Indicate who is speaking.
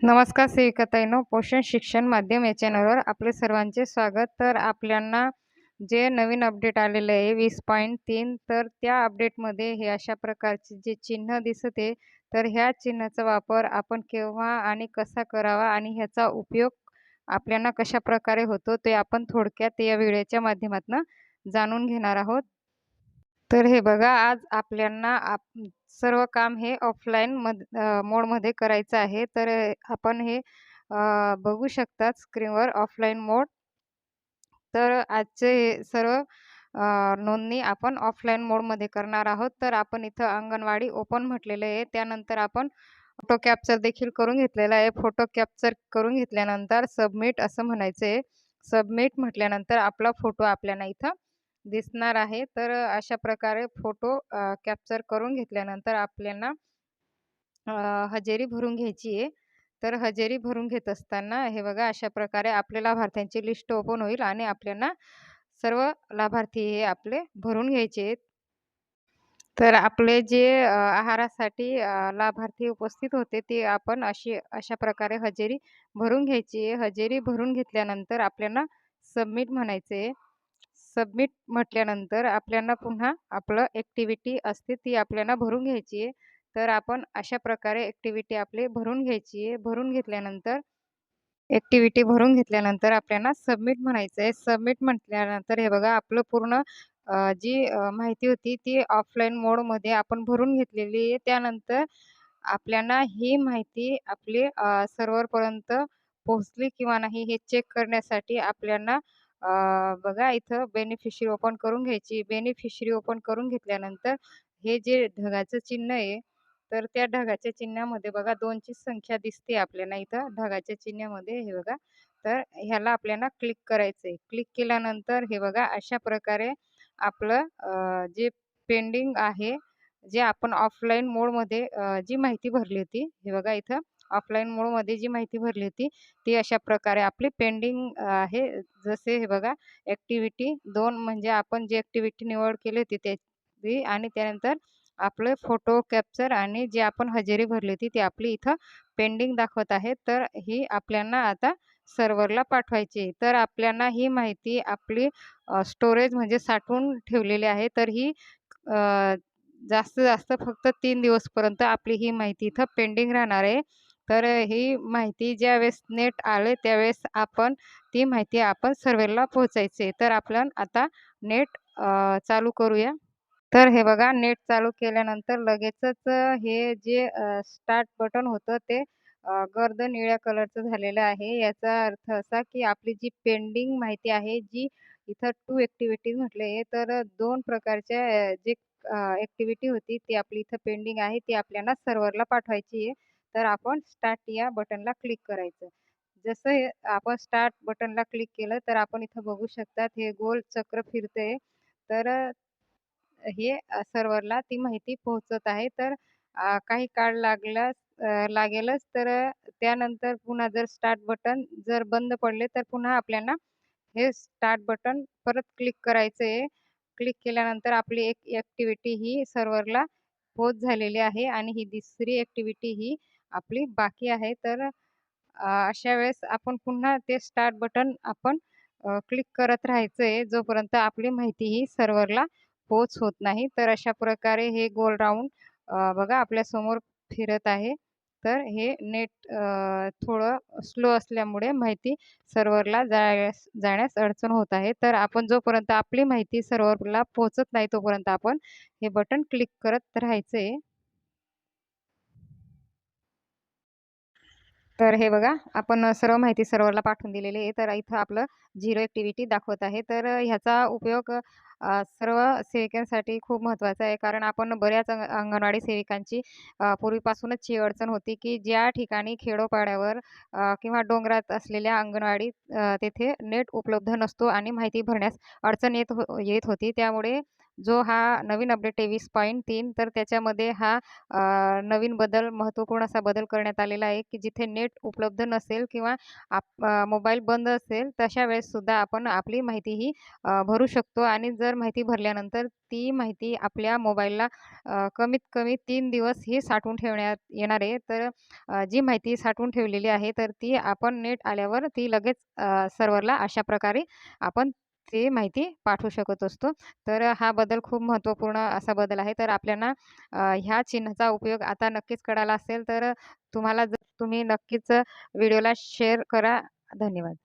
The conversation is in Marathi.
Speaker 1: नमस्कार सेविकाताईंनो पोषण शिक्षण माध्यम या चॅनलवर आपले सर्वांचे स्वागत. तर आपल्यांना जे नवीन अपडेट आलेलं आहे वीस पॉईंट तीन तर त्या अपडेटमध्ये हे अशा प्रकारचे जे चिन्ह दिसते तर ह्या चिन्हाचा वापर आपण केव्हा आणि कसा करावा आणि ह्याचा उपयोग आपल्याला कशा प्रकारे होतो ते आपण थोडक्यात या व्हिडिओच्या माध्यमातून जाणून घेणार आहोत. तर हे बघा आज आपल्यांना आप सर्व काम हे ऑफलाईन मध मोडमध्ये करायचं आहे. तर आपण हे बघू शकतात स्क्रीनवर ऑफलाईन मोड तर आजचे हे सर्व नोंदणी आपण ऑफलाईन मोडमध्ये करणार आहोत. तर आपण इथं अंगणवाडी ओपन म्हटलेलं आहे. त्यानंतर आपण फोटो कॅप्चर देखील करून घेतलेला आहे. फोटो कॅप्चर करून घेतल्यानंतर सबमिट असं म्हणायचं आहे. सबमिट म्हटल्यानंतर आपला फोटो आपल्याला इथं दिसणार आहे. तर अशा प्रकारे फोटो कॅप्चर करून घेतल्यानंतर आपल्याला हजेरी भरून घ्यायची आहे. तर हजेरी भरून घेत असताना हे बघा अशा प्रकारे आपल्या लाभार्थ्यांची लिस्ट ओपन होईल आणि आपल्याला सर्व लाभार्थी हे आपले भरून घ्यायचे आहेत. तर आपले जे आहारासाठी लाभार्थी उपस्थित होते ते आपण अशी अशा प्रकारे हजेरी भरून घ्यायची आहे. हजेरी भरून घेतल्यानंतर आपल्याला सबमिट म्हणायचे आहे. सबमिट म्हटल्यानंतर आपल्याला पुन्हा आपलं ॲक्टिव्हिटी असते ती आपल्याला भरून घ्यायची आहे. तर आपण अशा प्रकारे ॲक्टिव्हिटी आपली भरून घ्यायची आहे. भरून घेतल्यानंतर ॲक्टिव्हिटी भरून घेतल्यानंतर आपल्याला सबमिट म्हणायचं आहे. सबमिट म्हटल्यानंतर हे बघा आपलं पूर्ण जी माहिती होती ती ऑफलाईन मोडमध्ये आपण भरून घेतलेली आहे. त्यानंतर आपल्याला ही माहिती आपली सर्वरपर्यंत पोहोचली किंवा नाही हे चेक करण्यासाठी आपल्याला बघा इथं बेनिफिशरी ओपन करून घ्यायची. बेनिफिशरी ओपन करून घेतल्यानंतर हे जे ढगाचं चिन्ह आहे तर त्या ढगाच्या चिन्हामध्ये बघा दोनची संख्या दिसते आपल्याला इथं. ढगाच्या चिन्हामध्ये हे बघा तर ह्याला आपल्याला क्लिक करायचं आहे क्लिक केल्यानंतर हे बघा अशा प्रकारे आपलं जे पेंडिंग आहे जे आपण ऑफलाईन मोडमध्ये जी माहिती भरली होती हे बघा इथं ऑफलाईन मोडमध्ये जी माहिती भरली होती ती अशा प्रकारे आपली पेंडिंग आहे. जसे हे बघा ॲक्टिव्हिटी दोन म्हणजे आपण जी ॲक्टिव्हिटी निवड केली होती त्याची आणि त्यानंतर आपले फोटो कॅप्चर आणि जी आपण हजेरी भरली होती ती आपली इथं पेंडिंग दाखवत आहे. तर ही आपल्याला आता सर्व्हरला पाठवायची तर आपल्याला ही माहिती आपली स्टोरेज म्हणजे साठवून ठेवलेली आहे. तर ही जास्त जास्त फक्त तीन दिवसपर्यंत आपली ही माहिती इथं पेंडिंग राहणार आहे. तर ही माहिती ज्यावेळेस नेट आले त्यावेळेस आपण ती माहिती आपण सर्वेला पोहोचायची तर आपण आता नेट चालू करूया. तर हे बघा नेट चालू केल्यानंतर लगेचच हे जे स्टार्ट बटन होतं ते गर्द निळ्या कलरचं झालेलं आहे. याचा अर्थ असा की आपली जी पेंडिंग माहिती आहे जी इथं टू ॲक्टिव्हिटीज म्हटले आहे तर दोन प्रकारच्या जे ॲक्टिव्हिटी होती ती आपली इथं पेंडिंग आहे ती आपल्याला सर्व्हरला पाठवायची आहे. तर आपण स्टार्ट या बटनला क्लिक करायचं. जसं हे आपण स्टार्ट बटनला क्लिक केलं तर आपण इथं बघू शकतात हे गोल चक्र फिरते तर हे सर्व्हरला ती माहिती पोहोचत आहे. तर काही काळ लागला लागेलच तर त्यानंतर पुन्हा जर स्टार्ट बटन जर बंद पडले तर पुन्हा आपल्याला हे स्टार्ट बटन परत क्लिक करायचं आहे. क्लिक केल्यानंतर आपली एक ॲक्टिव्हिटी ही सर्व्हरला पोच झालेली आहे आणि ही दुसरी ॲक्टिव्हिटी ही आपली बाकी आहे तर अशा वेळेस आपण पुन्हा ते स्टार्ट बटन आपण क्लिक करत राहायचं आहे जोपर्यंत आपली माहिती ही सर्व्हरला पोच होत नाही. तर अशा प्रकारे हे गोल राऊंड बघा आपल्यासमोर फिरत आहे. तर हे नेट थोडं स्लो असल्यामुळे माहिती सर्व्हरला जाण्यास जाण्यास अडचण होत आहे. तर आपण जोपर्यंत आपली माहिती सर्व्हरला पोहोचत नाही तोपर्यंत आपण हे बटन क्लिक करत राहायचं आहे तर हे बघा आपण सर्व माहिती सर्व्हरला पाठवून दिलेली आहे. तर इथं आपलं झिरो ॲक्टिव्हिटी दाखवत आहे. तर ह्याचा उपयोग सर्व सेविकांसाठी खूप महत्त्वाचा आहे. कारण आपण बऱ्याच अंग अंगणवाडी सेविकांची पूर्वीपासूनच ही अडचण होती की ज्या ठिकाणी खेडोपाड्यावर किंवा डोंगरात असलेल्या अंगणवाडी तेथे नेट उपलब्ध नसतो आणि माहिती भरण्यास अडचण येत हो येत होती. त्यामुळे जो हा नवीन अपडेट तेवीस पॉईंट तीन तर त्याच्यामध्ये हा नवीन बदल महत्त्वपूर्ण असा बदल करण्यात आलेला आहे की जिथे नेट उपलब्ध नसेल किंवा आप मोबाईल बंद असेल तशा वेळेससुद्धा आपण आपली माहिती ही भरू शकतो आणि जर माहिती भरल्यानंतर ती माहिती आपल्या मोबाईलला कमीत कमी तीन दिवस ही साठवून ठेवण्यात येणार आहे. तर जी माहिती साठवून ठेवलेली आहे तर ती आपण नेट आल्यावर ती लगेच सर्वरला सर्व्हरला अशा प्रकारे आपण ती माहिती पाठवू शकत असतो. तर हा बदल खूप महत्त्वपूर्ण असा बदल आहे. तर आपल्याला ह्या चिन्हाचा उपयोग आता नक्कीच कळाला असेल तर तुम्हाला जर तुम्ही नक्कीच व्हिडिओला शेअर करा. धन्यवाद.